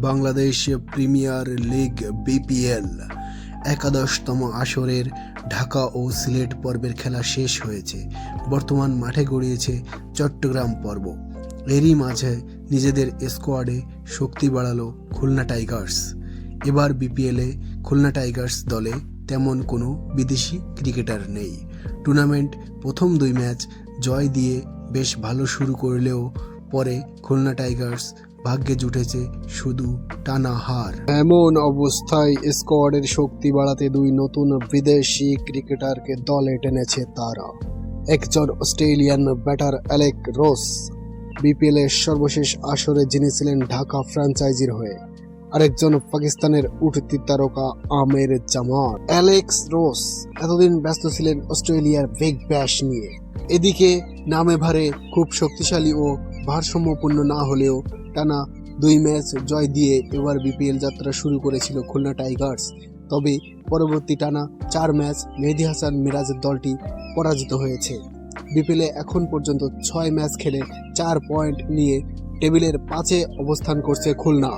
Bangladesh premier league BPL একাদশতম আসরের ঢাকা ও সিলেট পর্বের খেলা শেষ হয়েছে। বর্তমান মাঠে গড়িয়েছে চট্টগ্রাম পর্ব। এরই মাঝে নিজেদের স্কোয়াডে শক্তি বাড়ালো খুলনা টাইগার্স। এবার বিপিএলে খুলনা টাইগার্স দলে তেমন কোনো বিদেশি ক্রিকেটার নেই। টুর্নামেন্ট প্রথম দুই ম্যাচ জয় দিয়ে বেশ ভালো শুরু করলেও পরে খুলনা টাইগার্স ভাগ্যে জুটেছে শুধু টানা হার। এমন অবস্থায় স্কোয়াডের শক্তি বাড়াতে দুই নতুন বিদেশি ক্রিকেটারকে দলে টেনেছে তারা। একজন Australian batter Alec Ross, BPL এর সর্বশেষ আসরে যিনি ছিলেন ঢাকা ফ্র্যাঞ্চাইজির হয়ে, আরেকজন পাকিস্তানের উঠতি তারকা আমের জামান অ্যালেক্স রোস এতদিন ব্যস্ত ছিলেন অস্ট্রেলিয়ার বিগ ব্যাশ নিয়ে। এদিকে নামে ভারে খুব শক্তিশালী ও ভারসাম্যপূর্ণ না হলেও টানা দুই ম্যাচ জয় দিয়ে এবার বিপিএল যাত্রা শুরু করেছিল খুলনা টাইগার্স। তবে পরবর্তী টানা চার ম্যাচ মেহেদি হাসান মিরাজের দলটি পরাজিত হয়েছে। বিপিএলে এখন পর্যন্ত ছয় ম্যাচ খেলে চার পয়েন্ট নিয়ে টেবিলের পাঁচে অবস্থান করছে খুলনা।